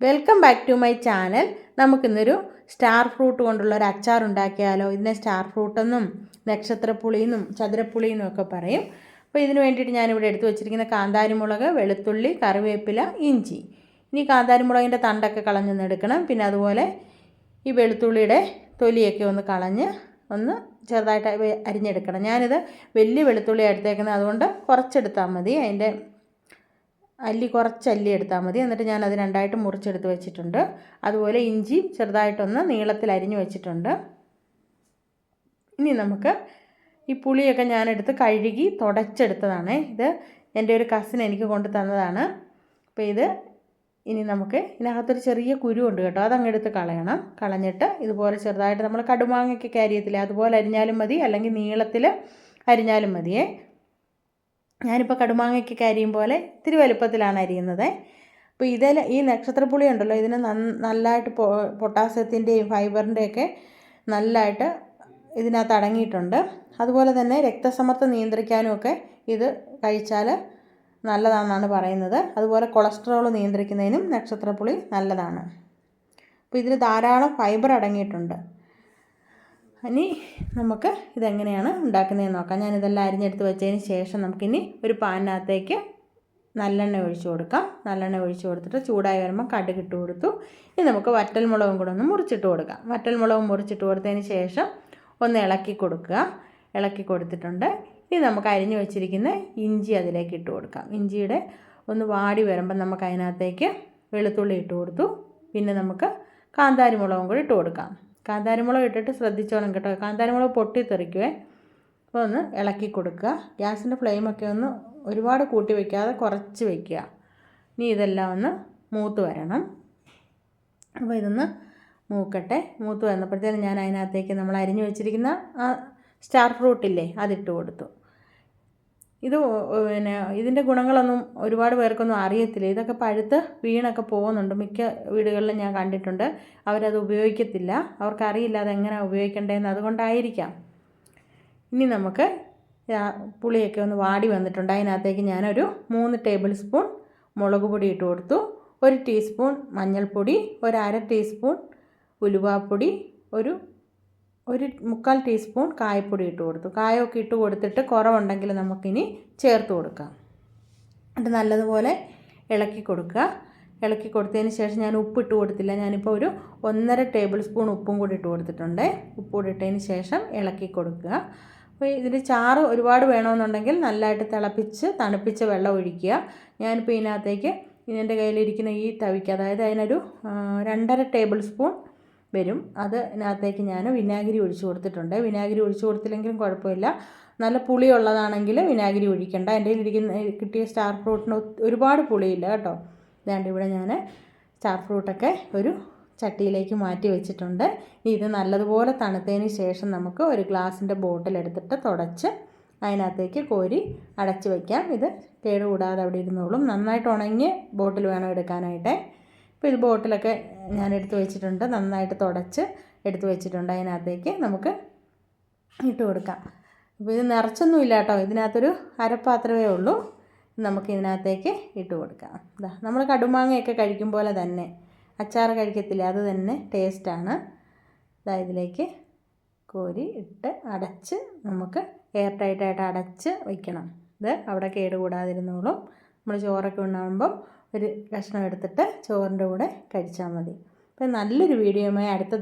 Welcome back to my channel നമുക്കിന്നൊരു star fruit കൊണ്ടുള്ള ഒരു അച്ചാർ ഉണ്ടാക്കിയാലോ? ഇതിനെ സ്റ്റാർ ഫ്രൂട്ടെന്നും നക്ഷത്രപ്പുളിയെന്നും ചതുരപ്പുളിയെന്നും ഒക്കെ പറയും. അപ്പോൾ ഇതിന് വേണ്ടിയിട്ട് ഞാനിവിടെ എടുത്തു വെച്ചിരിക്കുന്ന കാന്താരിമുളക് വെളുത്തുള്ളി കറിവേപ്പില ഇഞ്ചി. ഇനി കാന്താരിമുളകിന്റെ തണ്ടൊക്കെ കളഞ്ഞൊന്ന് എടുക്കണം. പിന്നെ അതുപോലെ ഈ വെളുത്തുള്ളിയുടെ തൊലിയൊക്കെ ഒന്ന് കളഞ്ഞ് ഒന്ന് ചെറുതായിട്ട് അരിഞ്ഞെടുക്കണം. ഞാനിത് വലിയ വെളുത്തുള്ളി എടുത്തേക്കുന്നത്. അതുകൊണ്ട് കുറച്ചെടുത്താൽ മതി. അതിന്റെ അല്ലി കുറച്ച് അല്ലി എടുത്താൽ മതി. എന്നിട്ട് ഞാൻ അത് രണ്ടായിട്ട് മുറിച്ചെടുത്ത് വെച്ചിട്ടുണ്ട്. അതുപോലെ ഇഞ്ചി ചെറുതായിട്ടൊന്ന് നീളത്തിൽ അരിഞ്ഞു വെച്ചിട്ടുണ്ട്. ഇനി നമുക്ക് ഈ പുളിയൊക്കെ ഞാനെടുത്ത് കഴുകി തുടച്ചെടുത്തതാണ്. ഇത് എന്റെ ഒരു കസിൻ എനിക്ക് കൊണ്ട് തന്നതാണ്. അപ്പോൾ ഇത് ഇനി നമുക്ക് ഇതിനകത്തൊരു ചെറിയ കുരു ഉണ്ട് കേട്ടോ. അതങ്ങ് എടുത്ത് കളയണം. കളഞ്ഞിട്ട് ഇതുപോലെ ചെറുതായിട്ട് നമ്മൾ കടുമാങ്ങയ്ക്കൊക്കെ അരിയത്തില്ലേ അതുപോലെ അരിഞ്ഞാലും മതി. അല്ലെങ്കിൽ നീളത്തിൽ അരിഞ്ഞാലും മതിയേ. ഞാനിപ്പോൾ കടുമാങ്ങയ്ക്കൊക്കെ അരിയും പോലെ ഇത്തിരി വലുപ്പത്തിലാണ് അരിയുന്നത്. അപ്പോൾ ഇതിൽ ഈ നക്ഷത്രപ്പുളി ഉണ്ടല്ലോ ഇതിന് നല്ലതായിട്ട് പൊട്ടാസ്യത്തിന്റെയും ഫൈബറിന്റെയൊക്കെ നല്ലതായിട്ട് ഇതിനകത്ത് അടങ്ങിയിട്ടുണ്ട്. അതുപോലെ തന്നെ രക്തസമ്മർദ്ദം നിയന്ത്രിക്കാനും ഒക്കെ ഇത് കഴിച്ചാൽ നല്ലതാണെന്നാണ് പറയുന്നത്. അതുപോലെ കൊളസ്ട്രോൾ നിയന്ത്രിക്കുന്നതിനും നക്ഷത്രപ്പുളി നല്ലതാണ്. അപ്പോൾ ഇതിൽ ധാരാളം ഫൈബർ അടങ്ങിയിട്ടുണ്ട്. ഇനി നമുക്ക് ഇതെങ്ങനെയാണ് ഉണ്ടാക്കുന്നതെന്ന് നോക്കാം. ഞാനിതെല്ലാം അരിഞ്ഞെടുത്ത് വെച്ചതിന് ശേഷം നമുക്കിനി ഒരു പാനിനകത്തേക്ക് നല്ലെണ്ണ ഒഴിച്ചു കൊടുക്കാം. നല്ലെണ്ണ ഒഴിച്ചു കൊടുത്തിട്ട് ചൂടായി വരുമ്പോൾ കടുക് ഇട്ട് കൊടുത്തു. ഇനി നമുക്ക് വറ്റൽമുളകും കൂടെ ഒന്ന് മുറിച്ചിട്ട് കൊടുക്കാം. വറ്റൽമുളകും മുറിച്ചിട്ട് കൊടുത്തതിന് ശേഷം ഒന്ന് ഇളക്കി കൊടുക്കുക. ഇളക്കി കൊടുത്തിട്ടുണ്ട്. ഇനി നമുക്ക് അരിഞ്ഞു വെച്ചിരിക്കുന്ന ഇഞ്ചി അതിലേക്ക് ഇട്ട് കൊടുക്കാം. ഇഞ്ചിയുടെ ഒന്ന് വാടി വരുമ്പോൾ നമുക്ക് അതിനകത്തേക്ക് വെളുത്തുള്ളി ഇട്ട് കൊടുത്തു. പിന്നെ നമുക്ക് കാന്താരി മുളകും കൂടി ഇട്ട് കൊടുക്കാം. കാന്താരിമുളക് ഇട്ടിട്ട് ശ്രദ്ധിച്ചോണം കേട്ടോ. കാന്താരിമുളക് പൊട്ടിത്തെറിക്കുവേ. അപ്പോൾ ഒന്ന് ഇളക്കി കൊടുക്കുക. ഗ്യാസിന്റെ ഫ്ലെയിമൊക്കെ ഒന്ന് ഒരുപാട് കൂട്ടി വയ്ക്കാതെ കുറച്ച് വയ്ക്കുക. ഇനി ഇതെല്ലാം ഒന്ന് മൂത്ത് വരണം. അപ്പോൾ ഇതൊന്ന് മൂക്കട്ടെ. മൂത്ത് വന്നപ്പോഴത്തേനും ഞാൻ അതിനകത്തേക്ക് നമ്മൾ അരിഞ്ഞു വെച്ചിരിക്കുന്ന ആ സ്റ്റാർ ഫ്രൂട്ടില്ലേ അതിട്ട് കൊടുത്തു. ഇത് പിന്നെ ഇതിന്റെ ഗുണങ്ങളൊന്നും ഒരുപാട് പേർക്കൊന്നും അറിയത്തില്ല. ഇതൊക്കെ പഴുത്ത് വീണൊക്കെ പോകുന്നുണ്ട്. മിക്ക വീടുകളിലും ഞാൻ കണ്ടിട്ടുണ്ട്. അവരത് ഉപയോഗിക്കത്തില്ല. അവർക്കറിയില്ല അതെങ്ങനെ ഉപയോഗിക്കേണ്ടതെന്ന്. അതുകൊണ്ടായിരിക്കാം. ഇനി നമുക്ക് പുളിയൊക്കെ ഒന്ന് വാടി വന്നിട്ടുണ്ട്. അതിനകത്തേക്ക് ഞാനൊരു മൂന്ന് ടേബിൾ സ്പൂൺ മുളക് പൊടി ഇട്ട് കൊടുത്തു. ഒരു ടീസ്പൂൺ മഞ്ഞൾപ്പൊടി. ഒരു അര ടീസ്പൂൺ ഉലുവാപ്പൊടി. ഒരു ഒരു മുക്കാൽ ടീസ്പൂൺ കായപ്പൊടി ഇട്ട് കൊടുത്തു. കായമൊക്കെ ഇട്ട് കൊടുത്തിട്ട് കുറവുണ്ടെങ്കിൽ നമുക്കിനി ചേർത്ത് കൊടുക്കാം. എന്നിട്ട് നല്ലതുപോലെ ഇളക്കി കൊടുക്കുക. ഇളക്കി കൊടുത്തതിന് ശേഷം ഞാൻ ഉപ്പ് ഇട്ട് കൊടുത്തില്ല. ഞാനിപ്പോൾ ഒരു ഒന്നര ടേബിൾ സ്പൂൺ ഉപ്പും കൂടി ഇട്ട് കൊടുത്തിട്ടുണ്ട്. ഉപ്പ് കൂടി ഇട്ടതിന് ശേഷം ഇളക്കി കൊടുക്കുക. അപ്പോൾ ഇതിന് ചാറ് ഒരുപാട് വേണമെന്നുണ്ടെങ്കിൽ നല്ലതായിട്ട് തിളപ്പിച്ച് തണുപ്പിച്ച് വെള്ളം ഒഴിക്കുക. ഞാനിപ്പോൾ ഇതിനകത്തേക്ക് ഇതിന്റെ കയ്യിലിരിക്കുന്ന ഈ തവിക്ക് അതായത് അതിനൊരു രണ്ടര ടേബിൾ സ്പൂൺ വരും. അതിനകത്തേക്ക് ഞാൻ വിനാഗിരി ഒഴിച്ചു കൊടുത്തിട്ടുണ്ട്. വിനാഗിരി ഒഴിച്ചു കൊടുത്തില്ലെങ്കിലും കുഴപ്പമില്ല. നല്ല പുളിയുള്ളതാണെങ്കിൽ വിനാഗിരി ഒഴിക്കണ്ട. എന്റെ ഇരിക്കുന്ന കിട്ടിയ സ്റ്റാർ ഫ്രൂട്ടിന് ഒരുപാട് പുളിയില്ല കേട്ടോ. ഇതാണ്ട് ഇവിടെ ഞാൻ സ്റ്റാർ ഫ്രൂട്ടൊക്കെ ഒരു ചട്ടിയിലേക്ക് മാറ്റി വെച്ചിട്ടുണ്ട്. ഇത് നല്ലതുപോലെ തണുത്തതിന് ശേഷം നമുക്ക് ഒരു ഗ്ലാസിന്റെ ബോട്ടിൽ എടുത്തിട്ട് തുടച്ച് അതിനകത്തേക്ക് കോരി അടച്ച് വയ്ക്കാം ഇത് കേടുകൂടാതെ അവിടെ ഇരുന്നോളും. നന്നായിട്ട് ഉണങ്ങി ബോട്ടിൽ വേണം എടുക്കാനായിട്ട്. ഇപ്പോൾ ഇത് ബോട്ടിലൊക്കെ ഞാൻ എടുത്ത് വെച്ചിട്ടുണ്ട്. നന്നായിട്ട് തുടച്ച് എടുത്ത് വെച്ചിട്ടുണ്ട്. അതിനകത്തേക്ക് നമുക്ക് ഇട്ട് കൊടുക്കാം. അപ്പോൾ ഇത് നിറച്ചൊന്നും ഇല്ല കേട്ടോ. ഇതിനകത്തൊരു അരപ്പാത്രമേ ഉള്ളൂ. നമുക്ക് ഇതിനകത്തേക്ക് ഇട്ട് കൊടുക്കാം. ഇതാ നമ്മൾ കടുമാങ്ങയൊക്കെ കഴിക്കും പോലെ തന്നെ. അച്ചാർ കഴിക്കത്തില്ല. അത് തന്നെ ടേസ്റ്റാണ് ഇതാ ഇതിലേക്ക് കോരി ഇട്ട് അടച്ച് നമുക്ക് എയർ ടൈറ്റായിട്ട് അടച്ച് വയ്ക്കണം ഇത് അവിടെ കേടുകൂടാതിരുന്നോളും. നമ്മൾ ചോറൊക്കെ ഉണ്ടാകുമ്പം ഒരു കഷ്ണം എടുത്തിട്ട് ചോറിന്റെ കൂടെ കഴിച്ചാൽ മതി. അപ്പോൾ നല്ലൊരു വീഡിയോയുമായി അടുത്ത